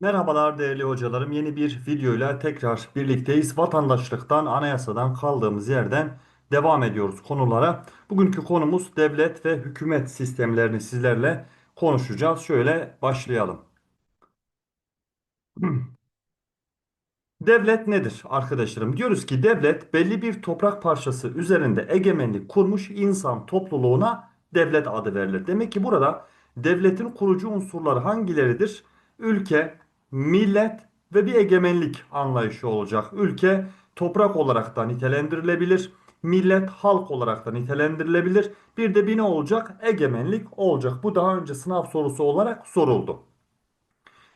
Merhabalar değerli hocalarım. Yeni bir videoyla tekrar birlikteyiz. Vatandaşlıktan, anayasadan kaldığımız yerden devam ediyoruz konulara. Bugünkü konumuz devlet ve hükümet sistemlerini sizlerle konuşacağız. Şöyle başlayalım. Devlet nedir arkadaşlarım? Diyoruz ki devlet belli bir toprak parçası üzerinde egemenlik kurmuş insan topluluğuna devlet adı verilir. Demek ki burada devletin kurucu unsurları hangileridir? Ülke, millet ve bir egemenlik anlayışı olacak. Ülke toprak olarak da nitelendirilebilir. Millet halk olarak da nitelendirilebilir. Bir de bir ne olacak? Egemenlik olacak. Bu daha önce sınav sorusu olarak soruldu.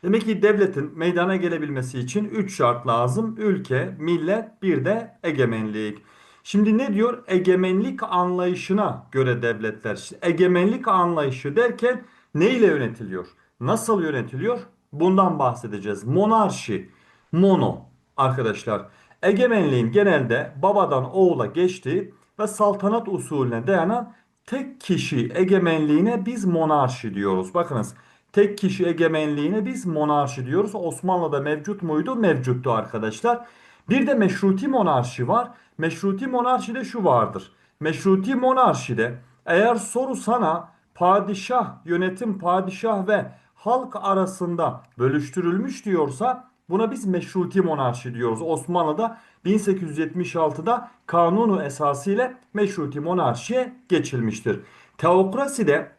Demek ki devletin meydana gelebilmesi için 3 şart lazım. Ülke, millet, bir de egemenlik. Şimdi ne diyor? Egemenlik anlayışına göre devletler. Egemenlik anlayışı derken ne ile yönetiliyor? Nasıl yönetiliyor? Bundan bahsedeceğiz. Monarşi, mono arkadaşlar. Egemenliğin genelde babadan oğula geçtiği ve saltanat usulüne dayanan tek kişi egemenliğine biz monarşi diyoruz. Bakınız tek kişi egemenliğine biz monarşi diyoruz. Osmanlı'da mevcut muydu? Mevcuttu arkadaşlar. Bir de meşruti monarşi var. Meşruti monarşide şu vardır. Meşruti monarşide eğer soru sana padişah, yönetim padişah ve halk arasında bölüştürülmüş diyorsa buna biz meşruti monarşi diyoruz. Osmanlı'da 1876'da kanunu esasıyla meşruti monarşiye geçilmiştir. Teokraside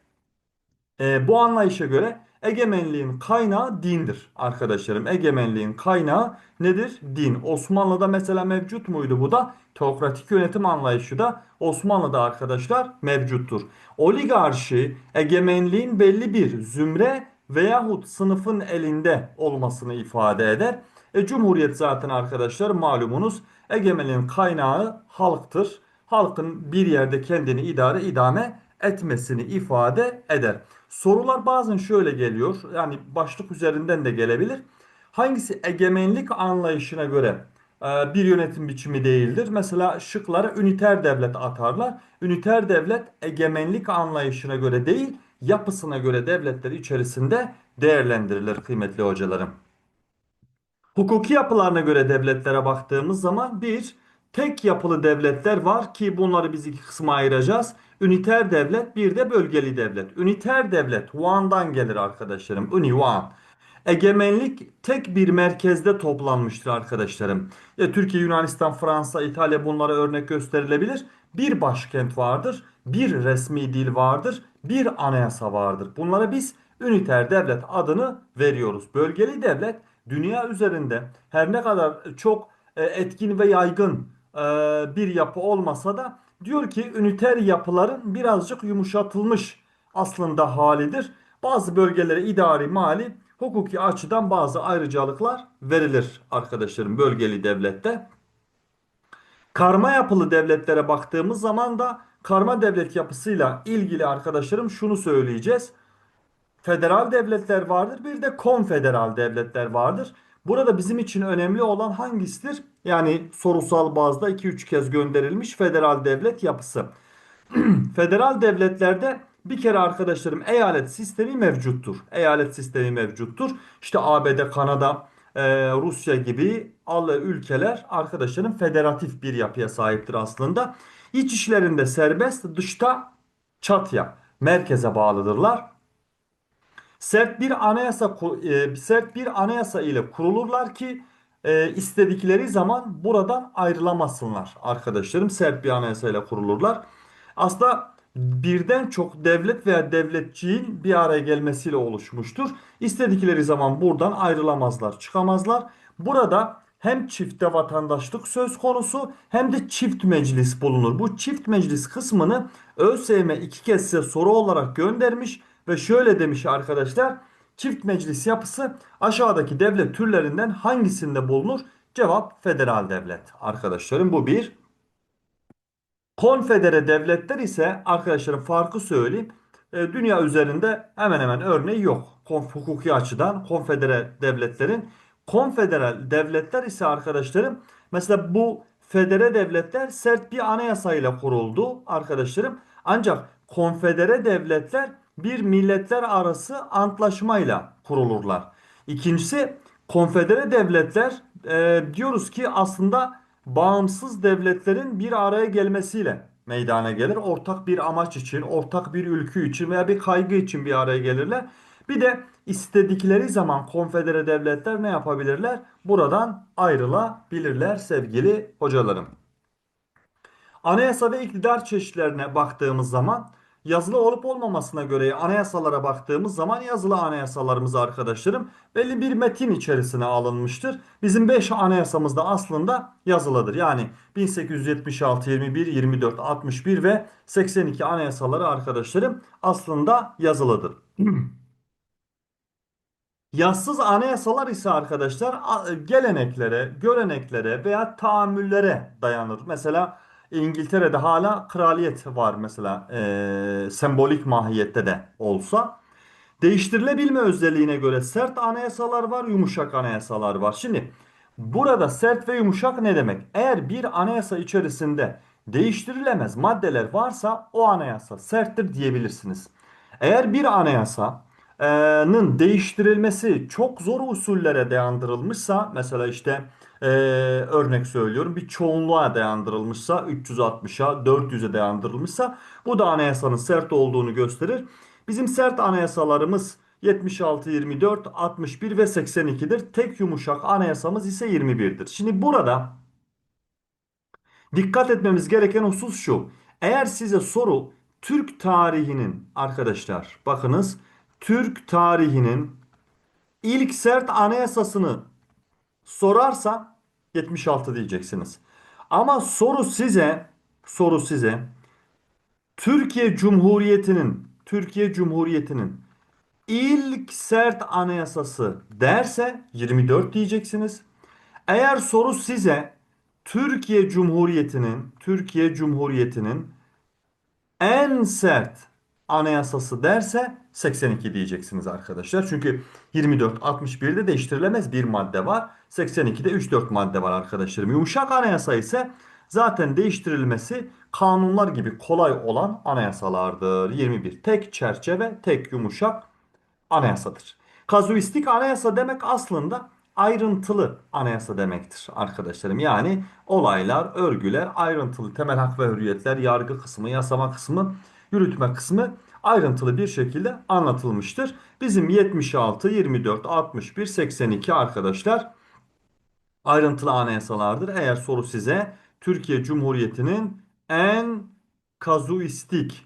e, bu anlayışa göre egemenliğin kaynağı dindir arkadaşlarım. Egemenliğin kaynağı nedir? Din. Osmanlı'da mesela mevcut muydu bu da? Teokratik yönetim anlayışı da Osmanlı'da arkadaşlar mevcuttur. Oligarşi egemenliğin belli bir zümre veyahut sınıfın elinde olmasını ifade eder. E, Cumhuriyet zaten arkadaşlar malumunuz egemenliğin kaynağı halktır. Halkın bir yerde kendini idare idame etmesini ifade eder. Sorular bazen şöyle geliyor. Yani başlık üzerinden de gelebilir. Hangisi egemenlik anlayışına göre e, bir yönetim biçimi değildir? Mesela şıklara üniter devlet atarlar. Üniter devlet egemenlik anlayışına göre değil, yapısına göre devletler içerisinde değerlendirilir kıymetli hocalarım. Hukuki yapılarına göre devletlere baktığımız zaman bir tek yapılı devletler var ki bunları biz iki kısma ayıracağız. Üniter devlet bir de bölgeli devlet. Üniter devlet Wuhan'dan gelir arkadaşlarım. Uni Wuhan. Egemenlik tek bir merkezde toplanmıştır arkadaşlarım. Ya Türkiye, Yunanistan, Fransa, İtalya bunlara örnek gösterilebilir. Bir başkent vardır, bir resmi dil vardır, bir anayasa vardır. Bunlara biz üniter devlet adını veriyoruz. Bölgeli devlet dünya üzerinde her ne kadar çok e, etkin ve yaygın e, bir yapı olmasa da diyor ki üniter yapıların birazcık yumuşatılmış aslında halidir. Bazı bölgelere idari, mali, hukuki açıdan bazı ayrıcalıklar verilir arkadaşlarım bölgeli devlette. Karma yapılı devletlere baktığımız zaman da karma devlet yapısıyla ilgili arkadaşlarım şunu söyleyeceğiz federal devletler vardır, bir de konfederal devletler vardır. Burada bizim için önemli olan hangisidir? Yani sorusal bazda 2-3 kez gönderilmiş federal devlet yapısı. Federal devletlerde bir kere arkadaşlarım eyalet sistemi mevcuttur. Eyalet sistemi mevcuttur. İşte ABD, Kanada, e, Rusya gibi ülkeler arkadaşlarım federatif bir yapıya sahiptir aslında. İç işlerinde serbest, dışta çatya, merkeze bağlıdırlar sert bir anayasa e, sert bir anayasa ile kurulurlar ki e, istedikleri zaman buradan ayrılamasınlar arkadaşlarım. Sert bir anayasa ile kurulurlar. Aslında birden çok devlet veya devletçiğin bir araya gelmesiyle oluşmuştur. İstedikleri zaman buradan ayrılamazlar, çıkamazlar. Burada hem çifte vatandaşlık söz konusu hem de çift meclis bulunur. Bu çift meclis kısmını ÖSYM iki kez size soru olarak göndermiş. Ve şöyle demiş arkadaşlar. Çift meclis yapısı aşağıdaki devlet türlerinden hangisinde bulunur? Cevap federal devlet. Arkadaşlarım bu bir. Konfedere devletler ise arkadaşlarım farkı söyleyeyim. E, dünya üzerinde hemen hemen örneği yok. Hukuki açıdan konfedere devletlerin. Konfederal devletler ise arkadaşlarım mesela bu federe devletler sert bir anayasayla kuruldu arkadaşlarım. Ancak konfedere devletler bir milletler arası antlaşmayla kurulurlar. İkincisi konfedere devletler e, diyoruz ki aslında bağımsız devletlerin bir araya gelmesiyle meydana gelir. Ortak bir amaç için, ortak bir ülkü için veya bir kaygı için bir araya gelirler. Bir de istedikleri zaman konfedere devletler ne yapabilirler? Buradan ayrılabilirler sevgili hocalarım. Anayasa ve iktidar çeşitlerine baktığımız zaman yazılı olup olmamasına göre anayasalara baktığımız zaman yazılı anayasalarımız arkadaşlarım belli bir metin içerisine alınmıştır. Bizim 5 anayasamız da aslında yazılıdır. Yani 1876, 21, 24, 61 ve 82 anayasaları arkadaşlarım aslında yazılıdır. Yazsız anayasalar ise arkadaşlar geleneklere, göreneklere veya tahammüllere dayanır. Mesela İngiltere'de hala kraliyet var mesela eee, sembolik mahiyette de olsa. Değiştirilebilme özelliğine göre sert anayasalar var, yumuşak anayasalar var. Şimdi burada sert ve yumuşak ne demek? Eğer bir anayasa içerisinde değiştirilemez maddeler varsa o anayasa serttir diyebilirsiniz. Eğer bir anayasanın değiştirilmesi çok zor usullere dayandırılmışsa mesela işte e, örnek söylüyorum bir çoğunluğa dayandırılmışsa 360'a 400'e dayandırılmışsa bu da anayasanın sert olduğunu gösterir. Bizim sert anayasalarımız 76, 24, 61 ve 82'dir. Tek yumuşak anayasamız ise 21'dir. Şimdi burada dikkat etmemiz gereken husus şu. Eğer size soru Türk tarihinin arkadaşlar bakınız Türk tarihinin ilk sert anayasasını sorarsa 76 diyeceksiniz. Ama soru size soru size Türkiye Cumhuriyeti'nin Türkiye Cumhuriyeti'nin ilk sert anayasası derse 24 diyeceksiniz. Eğer soru size Türkiye Cumhuriyeti'nin Türkiye Cumhuriyeti'nin en sert anayasası derse 82 diyeceksiniz arkadaşlar. Çünkü 24 61'de değiştirilemez bir madde var. 82'de 3-4 madde var arkadaşlarım. Yumuşak anayasa ise zaten değiştirilmesi kanunlar gibi kolay olan anayasalardır. 21 tek çerçeve, tek yumuşak anayasadır. Kazuistik anayasa demek aslında ayrıntılı anayasa demektir arkadaşlarım. Yani olaylar, örgüler, ayrıntılı temel hak ve hürriyetler, yargı kısmı, yasama kısmı, yürütme kısmı ayrıntılı bir şekilde anlatılmıştır. Bizim 76, 24, 61, 82 arkadaşlar ayrıntılı anayasalardır. Eğer soru size Türkiye Cumhuriyeti'nin en kazuistik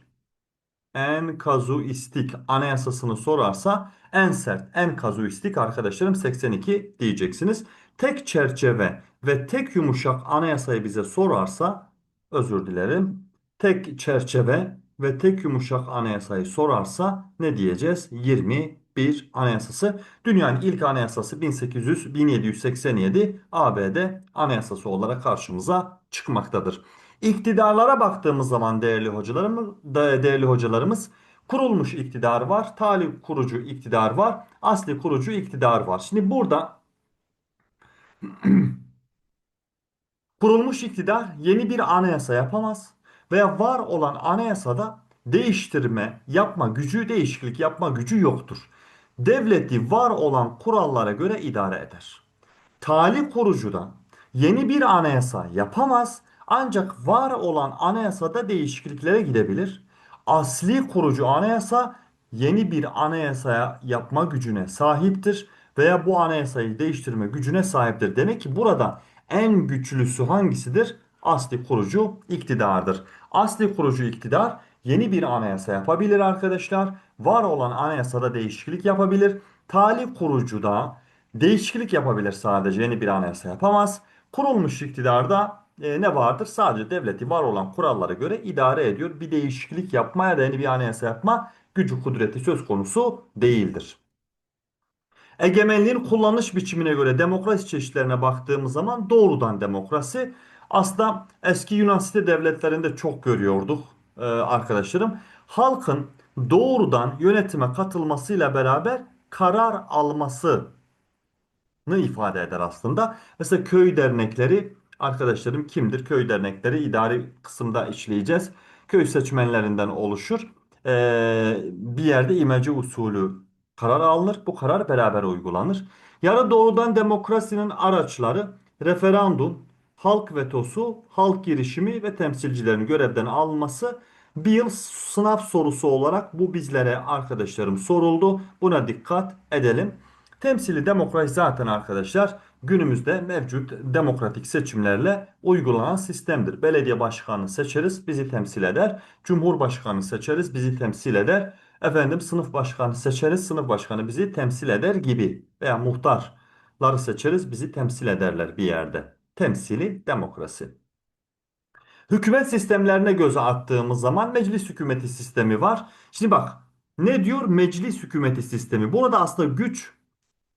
en kazuistik anayasasını sorarsa en sert, en kazuistik arkadaşlarım 82 diyeceksiniz. Tek çerçeve ve tek yumuşak anayasayı bize sorarsa özür dilerim. Tek çerçeve ve tek yumuşak anayasayı sorarsa ne diyeceğiz? 21 anayasası. Dünyanın ilk anayasası 1800 1787 ABD anayasası olarak karşımıza çıkmaktadır. İktidarlara baktığımız zaman değerli hocalarımız, değerli hocalarımız kurulmuş iktidar var, tali kurucu iktidar var, asli kurucu iktidar var. Şimdi burada kurulmuş iktidar yeni bir anayasa yapamaz veya var olan anayasada değiştirme, yapma gücü, değişiklik yapma gücü yoktur. Devleti var olan kurallara göre idare eder. Tali kurucudan yeni bir anayasa yapamaz ancak var olan anayasada değişikliklere gidebilir. Asli kurucu anayasa yeni bir anayasaya yapma gücüne sahiptir veya bu anayasayı değiştirme gücüne sahiptir. Demek ki burada en güçlüsü hangisidir? Asli kurucu iktidardır. Asli kurucu iktidar yeni bir anayasa yapabilir arkadaşlar. Var olan anayasada değişiklik yapabilir. Tali kurucu da Değişiklik yapabilir sadece yeni bir anayasa yapamaz. Kurulmuş iktidarda e, ne vardır? Sadece devleti var olan kurallara göre idare ediyor. Bir değişiklik yapmaya da yeni bir anayasa yapma gücü kudreti söz konusu değildir. Egemenliğin kullanış biçimine göre demokrasi çeşitlerine baktığımız zaman doğrudan demokrasi aslında eski Yunan site devletlerinde çok görüyorduk e, arkadaşlarım. Halkın doğrudan yönetime katılmasıyla beraber karar alması ifade eder aslında. Mesela köy dernekleri arkadaşlarım kimdir? Köy dernekleri idari kısımda işleyeceğiz. Köy seçmenlerinden oluşur. Ee, bir yerde imece usulü karar alınır. Bu karar beraber uygulanır. Yarı doğrudan demokrasinin araçları referandum, halk vetosu, halk girişimi ve temsilcilerin görevden alınması bir yıl sınav sorusu olarak bu bizlere arkadaşlarım soruldu. Buna dikkat edelim. Temsili demokrasi zaten arkadaşlar günümüzde mevcut demokratik seçimlerle uygulanan sistemdir. Belediye başkanını seçeriz, bizi temsil eder. Cumhurbaşkanı seçeriz, bizi temsil eder. Efendim sınıf başkanı seçeriz, sınıf başkanı bizi temsil eder gibi. Veya muhtarları seçeriz, bizi temsil ederler bir yerde. Temsili demokrasi. Hükümet sistemlerine göz attığımız zaman meclis hükümeti sistemi var. Şimdi bak ne diyor meclis hükümeti sistemi? Burada aslında güç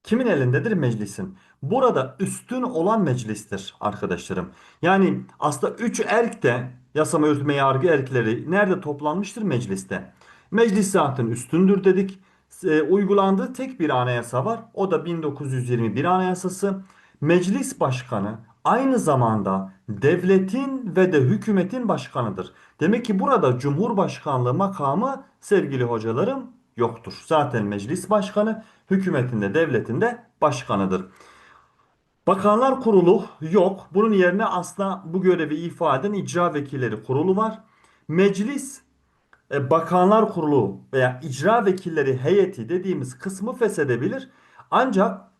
Kimin elindedir? Meclisin. Burada üstün olan meclistir arkadaşlarım. Yani aslında üç erk de yasama, yürütme, yargı erkleri nerede toplanmıştır? Mecliste. Meclis zaten üstündür dedik. E, uygulandığı tek bir anayasa var. O da 1921 Anayasası. Meclis başkanı aynı zamanda devletin ve de hükümetin başkanıdır. Demek ki burada Cumhurbaşkanlığı makamı sevgili hocalarım yoktur. Zaten meclis başkanı hükümetinde, devletinde başkanıdır. Bakanlar Kurulu yok. Bunun yerine aslında bu görevi ifade eden icra vekilleri kurulu var. Meclis e, Bakanlar Kurulu veya icra vekilleri heyeti dediğimiz kısmı feshedebilir. Ancak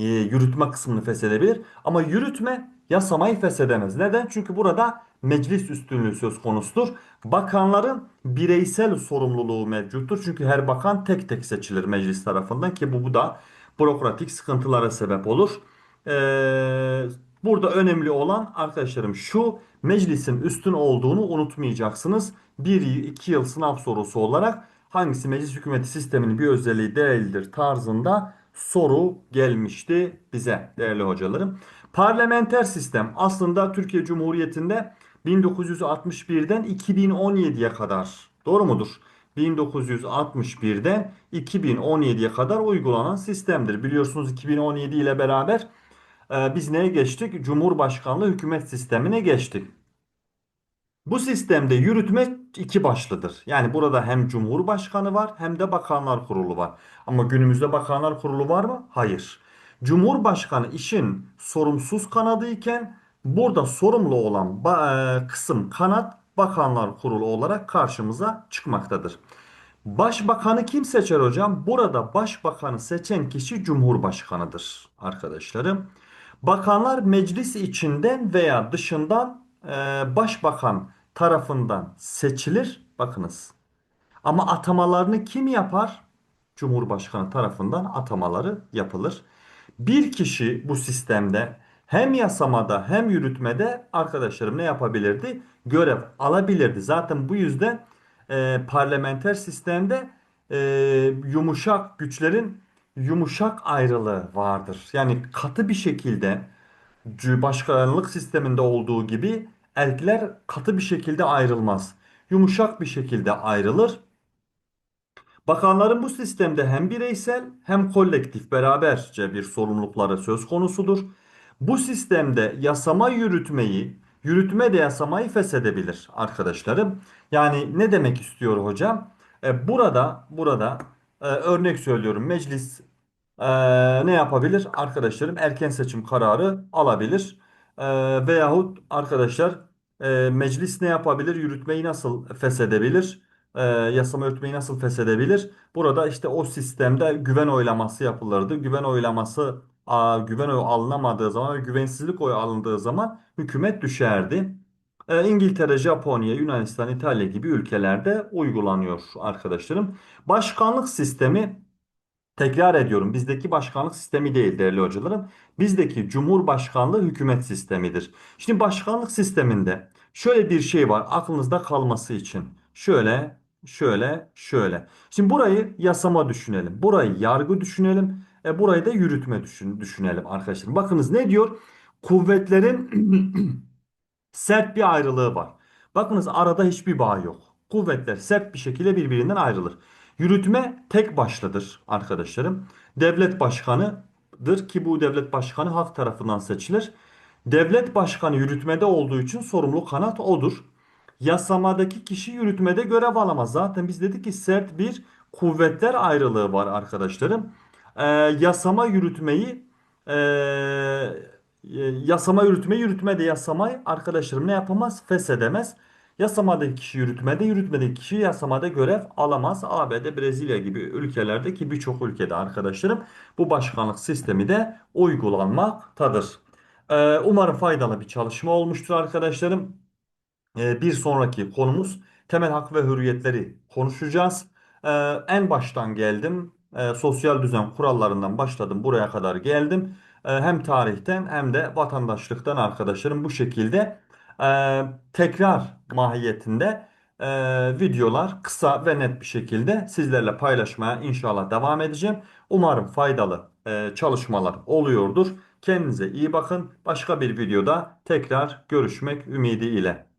e, yürütme kısmını feshedebilir. Ama yürütme yasamayı feshedemez. Neden? Çünkü burada meclis üstünlüğü söz konusudur. Bakanların bireysel sorumluluğu mevcuttur. Çünkü her bakan tek tek seçilir meclis tarafından ki bu, bu da bürokratik sıkıntılara sebep olur. Ee, burada önemli olan arkadaşlarım şu meclisin üstün olduğunu unutmayacaksınız. 1-2 yıl sınav sorusu olarak hangisi meclis hükümeti sisteminin bir özelliği değildir tarzında soru gelmişti bize değerli hocalarım. Parlamenter sistem aslında Türkiye Cumhuriyeti'nde 1961'den 2017'ye kadar doğru mudur? 1961'den 2017'ye kadar uygulanan sistemdir. Biliyorsunuz 2017 ile beraber e, biz neye geçtik? Cumhurbaşkanlığı hükümet sistemine geçtik. Bu sistemde yürütme iki başlıdır. Yani burada hem Cumhurbaşkanı var hem de Bakanlar Kurulu var. Ama günümüzde Bakanlar Kurulu var mı? Hayır. Cumhurbaşkanı işin sorumsuz kanadı iken burada sorumlu olan e, kısım kanat Bakanlar Kurulu olarak karşımıza çıkmaktadır. Başbakanı kim seçer hocam? Burada başbakanı seçen kişi Cumhurbaşkanıdır arkadaşlarım. Bakanlar meclis içinden veya dışından e, başbakan tarafından seçilir. Bakınız. Ama atamalarını kim yapar? Cumhurbaşkanı tarafından atamaları yapılır. Bir kişi bu sistemde hem yasamada hem yürütmede arkadaşlarım ne yapabilirdi? Görev alabilirdi. Zaten bu yüzden e, parlamenter sistemde e, yumuşak güçlerin yumuşak ayrılığı vardır. Yani katı bir şekilde başkanlık sisteminde olduğu gibi erkekler katı bir şekilde ayrılmaz. Yumuşak bir şekilde ayrılır. Bakanların bu sistemde hem bireysel hem kolektif beraberce bir sorumlulukları söz konusudur. Bu sistemde yasama yürütmeyi, yürütme de yasamayı feshedebilir arkadaşlarım. Yani ne demek istiyor hocam? E, burada burada e, örnek söylüyorum meclis e, ne yapabilir? Arkadaşlarım erken seçim kararı alabilir. E, veyahut arkadaşlar e, meclis ne yapabilir? Yürütmeyi nasıl feshedebilir? e, yasama yürütmeyi nasıl feshedebilir? Burada işte o sistemde güven oylaması yapılırdı. Güven oylaması güven oyu alınamadığı zaman ve güvensizlik oyu alındığı zaman hükümet düşerdi. E, İngiltere, Japonya, Yunanistan, İtalya gibi ülkelerde uygulanıyor arkadaşlarım. Başkanlık sistemi Tekrar ediyorum bizdeki başkanlık sistemi değil değerli hocalarım. Bizdeki cumhurbaşkanlığı hükümet sistemidir. Şimdi başkanlık sisteminde şöyle bir şey var aklınızda kalması için. Şöyle, şöyle, şöyle. Şimdi burayı yasama düşünelim. Burayı yargı düşünelim. E, burayı da yürütme düşün, düşünelim arkadaşlar. Bakınız ne diyor? Kuvvetlerin sert bir ayrılığı var. Bakınız arada hiçbir bağ yok. Kuvvetler sert bir şekilde birbirinden ayrılır. Yürütme tek başlıdır arkadaşlarım. Devlet başkanıdır ki bu devlet başkanı halk tarafından seçilir. Devlet başkanı yürütmede olduğu için sorumlu kanat odur. Yasamadaki kişi yürütmede görev alamaz. Zaten biz dedik ki sert bir kuvvetler ayrılığı var arkadaşlarım. Ee, yasama yürütmeyi e, e, yasama yürütme yürütmede yasamayı arkadaşlarım ne yapamaz? Feshedemez. Yasamadaki kişi yürütmede, yürütmedeki kişi yasamada görev alamaz. ABD, Brezilya gibi ülkelerde ki birçok ülkede arkadaşlarım bu başkanlık sistemi de uygulanmaktadır. Ee, umarım faydalı bir çalışma olmuştur arkadaşlarım. Ee, Bir sonraki konumuz temel hak ve hürriyetleri konuşacağız. Ee, En baştan geldim. Ee, Sosyal düzen kurallarından başladım. Buraya kadar geldim. Ee, Hem tarihten hem de vatandaşlıktan arkadaşlarım bu şekilde e, tekrar mahiyetinde e, videolar kısa ve net bir şekilde sizlerle paylaşmaya inşallah devam edeceğim. Umarım faydalı e, çalışmalar oluyordur. Kendinize iyi bakın. Başka bir videoda tekrar görüşmek ümidiyle.